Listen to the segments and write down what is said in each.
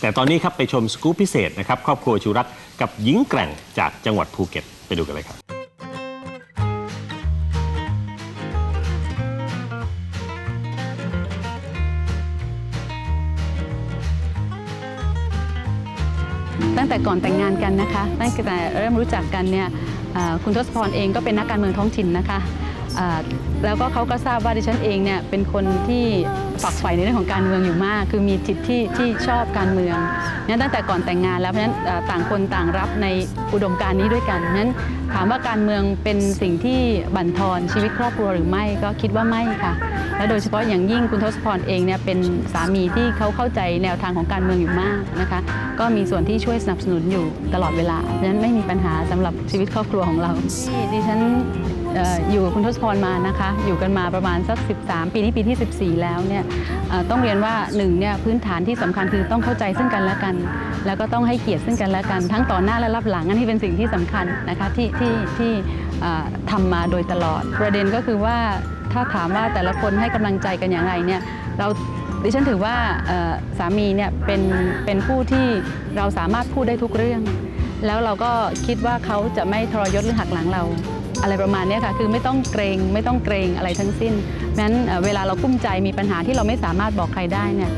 แต่ตอนนี้ครับไปชมสกู๊ปพิเศษนะครับครอบครัวชูรัตกับหญิงแกร่งจากจังหวัดภูเก็ตไปดูกันเลยครับตั้งแต่ก่อนแต่งงานกันนะคะตั้งแต่เริ่มรู้จักกันเนี่ยคุณทศพรเองก็เป็นนักการเมืองท้องถิ่นนะคะแล้วก็เขาก็ทราบว่าดิฉันเองเนี่ยเป็นคนที่ ฝักใฝ่ในเรื่องของการเมืองอยู่มาก คือมีจิตที่ที่ชอบการเมืองนั้นตั้งแต่ก่อนแต่งงานแล้วเพราะฉะนั้นต่างคนต่างรับในอุดมการณ์นี้ด้วยกันนั้นถามว่าการเมืองเป็นสิ่งที่บั่นทอนชีวิตครอบครัวหรือไม่ก็คิดว่าไม่ค่ะ และโดยเฉพาะอย่างยิ่งคุณทศพรเองเนี่ยเป็นสามีที่เขาเข้าใจแนวทางของการเมืองอยู่มากนะคะ ก็มีส่วนที่ช่วยสนับสนุนอยู่ตลอดเวลาดังนั้นไม่มีปัญหาสำหรับชีวิตครอบครัวของเราที่ดิฉันอออยู่กับคุณทศพรมานะคะ อยู่กันมาประมาณสัก 13 ปีนี้ปีที่ 14 แล้วเนี่ยต้องเรียนว่าหนึ่งเนี่ยพื้นฐานที่สำคัญคือต้องเข้าใจซึ่งกันและกัน แล้วก็ต้องให้เกียรติซึ่งกันและกัน ทั้งต่อหน้าและรับหลังอันนี้เป็นสิ่งที่สำคัญนะคะที่ที่ที่ทำมาโดยตลอด ประเด็นก็คือว่าถ้าถามว่าแต่ละคนให้กำลังใจกันอย่างไรเนี่ยเราดิฉันถือว่าสามีเนี่ยเป็นเป็นผู้ที่เราสามารถพูดได้ทุกเรื่อง แล้วเราก็คิดว่าเขาจะไม่ทรยศหรือหักหลังเรา อะไรประมาณเนี้ยค่ะ คือไม่ต้องเกรงไม่ต้องเกรงอะไรทั้งสิ้นนั้นเอ่อเวลาเรากุ้มใจมีปัญหาที่เราไม่สามารถบอกใครได้เนี่ย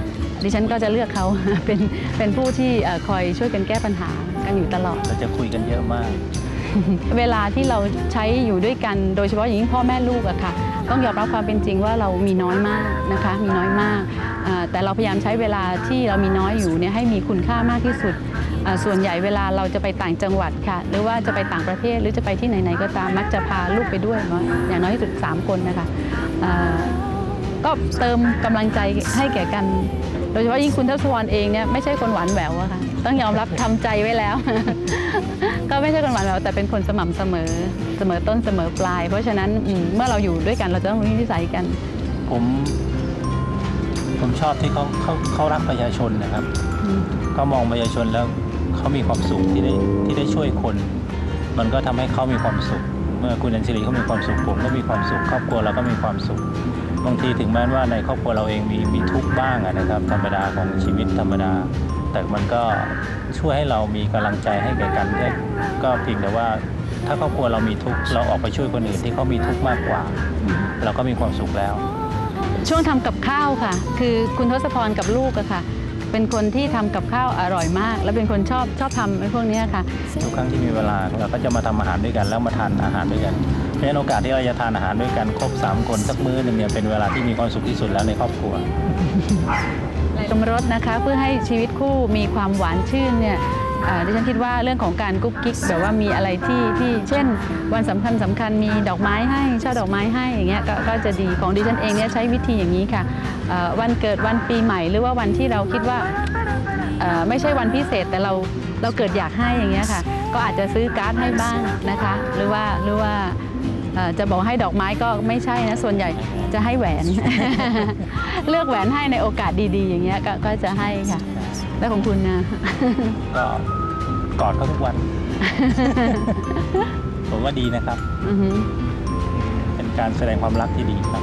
ดิฉันก็จะเลือกเขาเป็นเป็นผู้ที่เอ่อคอยช่วยกันแก้ปัญหากันอยู่ตลอดเราจะคุยกันเยอะมาก เวลาที่เราใช้อยู่ด้วยกันโดยเฉพาะอย่างยิ่งพ่อแม่ลูกอะค่ะ ต้องยอมรับความเป็นจริงว่าเรามีน้อยมากนะคะ มีน้อยมากอ่าแต่เราพยายามใช้เวลาที่เรามีน้อยอยู่เนี่ยให้มีคุณค่ามากที่สุดอ่า ส่วนใหญ่เวลาเราจะไปต่างจังหวัดค่ะ หรือว่าจะไปต่างประเทศหรือจะไปที่ไหนๆก็ตามมักจะพาลูกไปด้วยเนาะอย่างน้อยที่สุด 3 คนนะคะอ่าก็เติมกำลังใจให้แก่กัน โดยเฉพาะยิ่งคุณทศวรเองเนี่ยไม่ใช่คนหวานแหววอะค่ะต้องยอมรับทำใจไว้แล้ว ก็ไม่ใช่คนหวานแหววแต่เป็นคนสม่ำเสมอเสมอต้นเสมอปลาย เพราะฉะนั้นอืมเมื่อเราอยู่ด้วยกันเราจะต้องรู้นิสัยกัน ผมผมชอบที่เขาเขาเขารักประชาชนนะครับอืมเขามองประชาชนแล้ว เขามีความสุขที่ได้ที่ได้ช่วยคน มันก็ทำให้เขามีความสุข เมื่อคุณอัญชลีเขามีความสุขผมก็มีความสุข ครอบครัวเราก็มีความสุข บางทีถึงแม้ว่าในครอบครัวเราเองมีมีทุกข์บ้างนะครับ ธรรมดาของชีวิตธรรมดา แต่มันก็ช่วยให้เรามีกำลังใจให้แก่กันได้ก็เพียงแต่ว่าถ้าครอบครัวเรามีทุกข์เราออกไปช่วยคนอื่นที่เขามีทุกข์มากกว่า เราก็มีความสุขแล้ว ช่วงทำกับข้าวค่ะ คือคุณทศพรกับลูกอะค่ะ เป็นคนที่ทำกับข้าวอร่อยมาก และเป็นคนชอบชอบทำไอ้พวกเนี้ยค่ะ ทุกครั้งที่มีเวลาเราก็จะมาทำอาหารด้วยกัน แล้วมาทานอาหารด้วยกันเพราะฉะนั้นโอกาสที่เราจะทานอาหารด้วยกันครบสามคนสักมื้อหนึ่งเนี่ยเป็นเวลาที่มีความสุขที่สุดแล้วในครอบครัวสมรสนะคะเพื่อให้ชีวิตคู่มีความหวานชื่นเนี่ยอ่าดิฉันคิดว่าเรื่องของการกุ๊กกิ๊กแบบว่ามีอะไรที่ที่เช่น วันสำคัญสำคัญมีดอกไม้ให้ช่อดอกไม้ให้อย่างเงี้ยก็ก็จะดีของดิฉันเองเนี่ยใช้วิธีอย่างนี้ค่ะเอ่อ วันเกิดวันปีใหม่หรือว่าวันที่เราคิดว่าเอ่อไม่ใช่วันพิเศษแต่เราเราเกิดอยากให้อย่างเงี้ยค่ะ ก็อาจจะซื้อการ์ดให้บ้างนะคะ หรือว่าหรือว่าเอ่อจะบอกให้ดอกไม้ก็ไม่ใช่นะ ส่วนใหญ่จะให้แหวน เลือกแหวนให้ในโอกาสดีๆ อย่างเงี้ยก็ก็จะให้ค่ะ แล้วของคุณนะก็กอดเขาทุกวัน ผมว่าดีนะครับอือหือเป็นการแสดงความรักที่ดีครับ